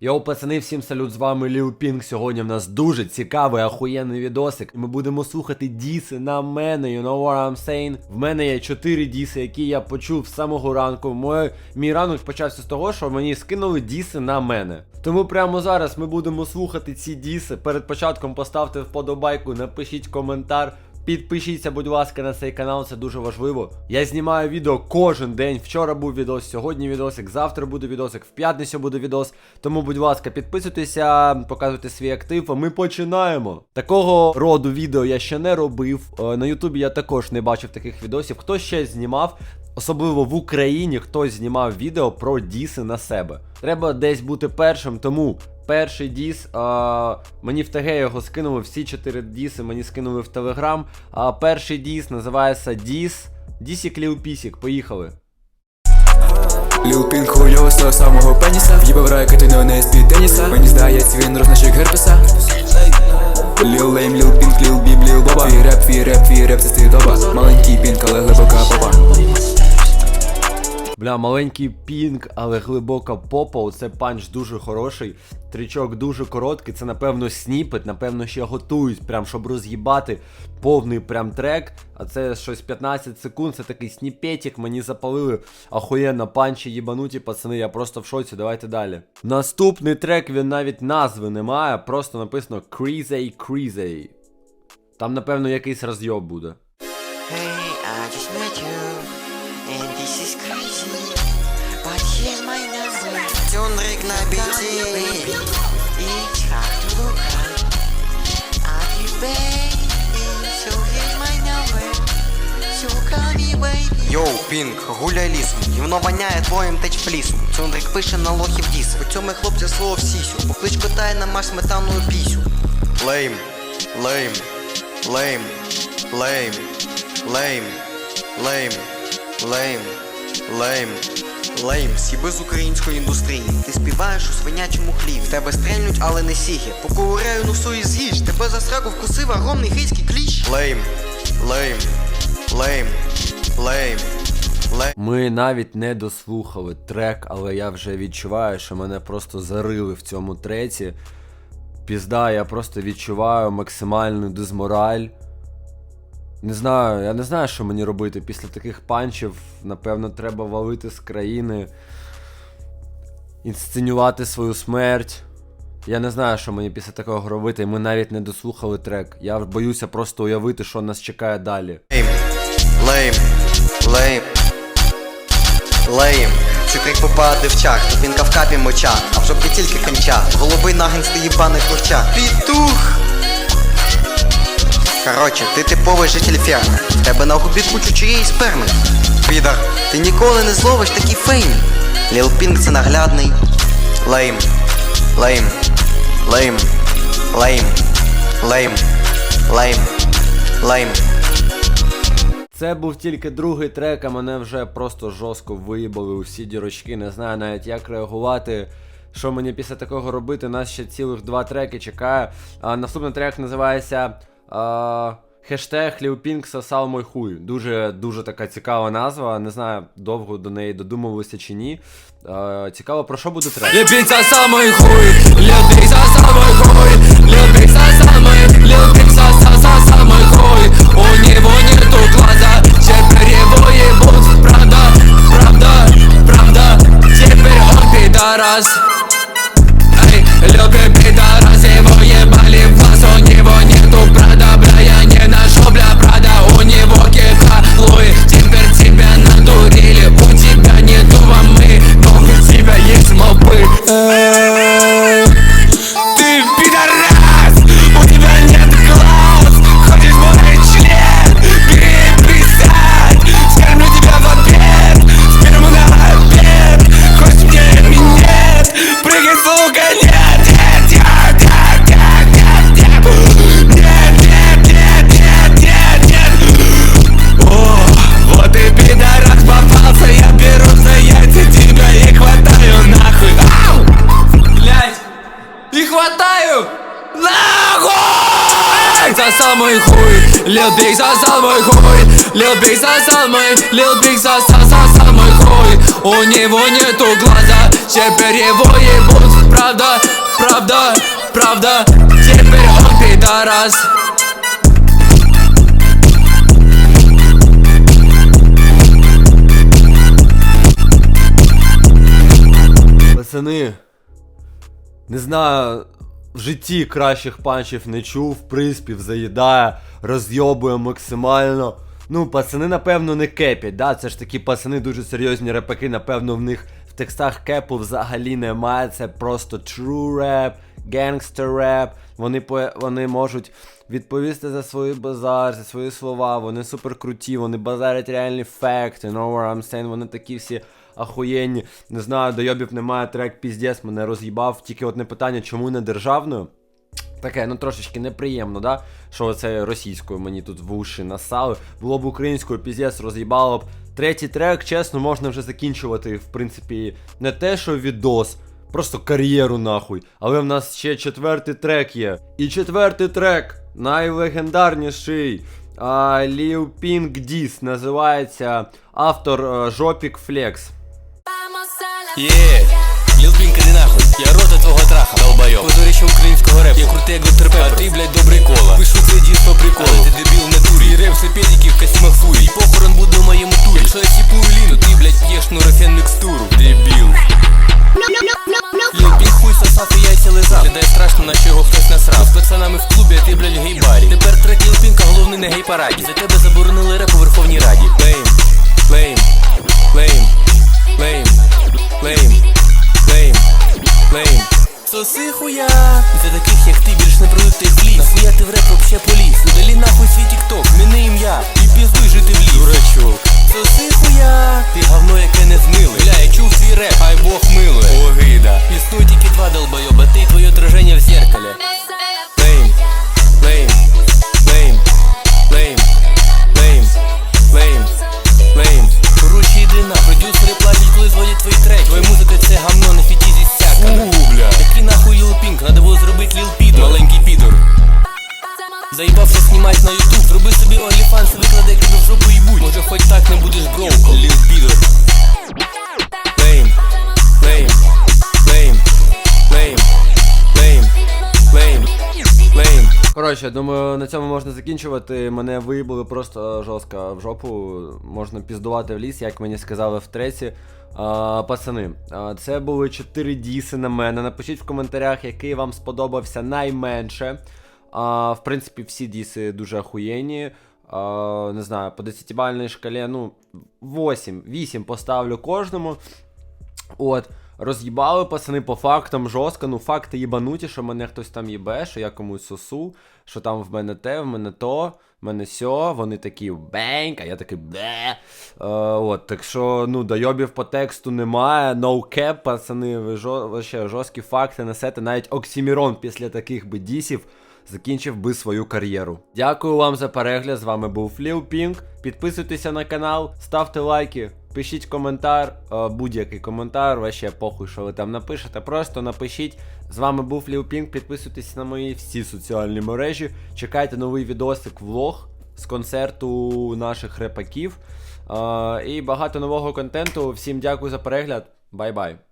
Йоу, пацани, всім салют, з вами Ліл Пінг. Сьогодні в нас дуже цікавий, ахуєнний відосик. Ми будемо слухати діси на мене, you know what I'm saying? В мене є 4 діси, які я почув з самого ранку. Мой, мій ранок почався з того, що мені скинули діси на мене. Тому прямо зараз ми будемо слухати ці діси. Перед початком поставте вподобайку, напишіть коментар. Підпишіться, будь ласка, на цей канал, це дуже важливо. Я знімаю відео кожен день. Вчора був відос, сьогодні відосик, завтра буде відосик, в п'ятницю буде відос. Тому, будь ласка, підписуйтеся, показуйте свій актив, а ми починаємо. Такого роду відео я ще не робив. Е, На Ютубі я також не бачив таких відосів. Хто ще знімав, особливо в Україні, хтось знімав відео про діси на себе. Треба десь бути першим, тому перший діс. А, мені в ТГ його скинули, всі чотири діси мені скинули в Телеграм. А перший діс називається Діс. Дісік Ліупісік. Поїхали. Ліл Пінк хуйово з самого пеніса В'їбав ракетину не з-під теніса Мені здається, він рознащик герпеса Ліл Лейм, Ліл Пінк, маленький пінг, але глибока попа. Оце панч дуже хороший. Тричок дуже короткий. Це, напевно, сніпет, напевно, ще готують, прям щоб роз'їбати повний прям трек. А це щось 15 секунд. Це такий сніпетик. Мені запалили ахуєнно панчі їбануті, пацани. Я просто в шоці. Давайте далі. Наступний трек він навіть назви не має. Просто написано Crazy Crazy. Там, напевно, якийсь розйоб буде. Hey, I just met you, and this is crazy. But here's my number. Тюндрик на. It's hard to look. Are you baby? So here's my number. So call me. Йоу, Пінк, гуляй лісом, гівно воняє твоїм течфлісом. Цундрик пише на лохів діс. У цьому хлопця слово в сісю. Поклич кота і намаш сметаною пісю. Лейм, лейм, лейм, лейм, лейм, лейм, лейм, лейм. Лейм, сіби з української індустрії. Ти співаєш у свинячому хліві. Тебе стрельнуть, але не сіги. Поковиряю носу і з'їж. Тебе за сраку вкусив огромний гейський кліщ. Лейм, лейм, лейм, лейм. Ми навіть не дослухали трек, але я вже відчуваю, що мене просто зарили в цьому треці. Пізда, я просто відчуваю максимальну дизмораль. Не знаю, я не знаю, що мені робити після таких панчів. Напевно, треба валити з країни, інсценювати свою смерть. Я не знаю, що мені після такого робити, ми навіть не дослухали трек. Я боюся просто уявити, що нас чекає далі. Лейм, лейм, лейм. Цей крик попаде в чах, тупінка в капі моча, а в жопі тільки конча. Голубий нагін стоїть баний курча. Пітух! Короче, ти типовий житель ферми. В тебе на губі кучу чиєї сперми. Підар, ти ніколи не зловиш такі фейм. Ліл Пінк це наглядний. Лейм, лейм, лейм, лейм, лейм, лейм, лейм. Це був тільки другий трек, а мене вже просто жорстко виїбали усі дірочки. Не знаю навіть як реагувати. Що мені після такого робити? Нас ще цілих два треки чекає. А, наступний трек називається а, хештег Ліупінг сосав мой хуй. Дуже дуже така цікава назва. Не знаю, довго до неї додумувалися чи ні. А, цікаво, про що буде трек? Лепить за мой хуй Лепить за мой хуй Нахуй! За самый хуй, Лил Биг за самый хуй, Лил Биг за самый, Лил Биг за за за самый хуй. У него нету глаза, теперь его ебут правда, правда, правда Теперь он пидорас Пацани, не знаю, в житті кращих панчів не чув, приспів заїдає, розйобує максимально. Ну, пацани, напевно, не кепять, да? Це ж такі пацани дуже серйозні репаки, напевно, в них в текстах кепу взагалі немає. Це просто true rap, gangster rap. Вони, вони можуть відповісти за свої базар, за свої слова, вони супер круті, вони базарять реальні факти, you know what I'm saying? Вони такі всі ахуєнні. Не знаю, дойобів немає, трек піздець мене роз'їбав. Тільки одне питання, чому не державною? Таке, ну трошечки неприємно, да? Що це російською мені тут в уші насали. Було б українською піздець роз'їбало б. Третій трек, чесно, можна вже закінчувати, в принципі, не те, що відос, просто кар'єру нахуй. Але в нас ще четвертий трек є. І четвертий трек, найлегендарніший. Пінк Діс називається автор е, Жопік Флекс. Є, Ліл Пінк, іди нахуй? Я рота твого траха, долбайоб. Позоріще українського репу. Я крутий як доктор Пеппер. А ти, блядь, добрий кола. Пишу це дійс по приколу. Але ти дебіл в натурі І реп сепедики в костюмах фурі І похорон буде в моєму турі. Якщо я сіпую лін, то ти, блядь, п'єш нурофен мікстуру Дебіл. Ліл Пінк хуй сосав і яйця лизав. Глядає страшно, наче його хтось насрав Коротше, думаю, на цьому можна закінчувати. Мене виїбали просто жорстко в жопу. Можна піздувати в ліс, як мені сказали втретє. А, пацани, це були 4 діси на мене. Напишіть в коментарях, який вам сподобався найменше. А, в принципі, всі діси дуже охуєнні. А, не знаю, по 10-бальній шкалі, ну, 8, 8 поставлю кожному. От, роз'їбали пацани по фактам жорстко. Ну, факти їбануті, що мене хтось там їбе, що я комусь сосу, що там в мене те, в мене то, в мене сьо, вони такі беньк, а я такий бе. Е, от, так що, ну, дойобів по тексту немає, no cap, пацани, ви жо, вообще, жорсткі факти несете, навіть Оксімірон після таких би дісів закінчив би свою кар'єру. Дякую вам за перегляд. З вами був Ліл Пінк. Підписуйтеся на канал, ставте лайки, пишіть коментар, е, будь-який коментар, ваще похуй, що ви там напишете. Просто напишіть. З вами був Ліупінг. Підписуйтесь на мої всі соціальні мережі. Чекайте новий відосик, влог з концерту наших репаків. Е, і багато нового контенту. Всім дякую за перегляд. Бай-бай.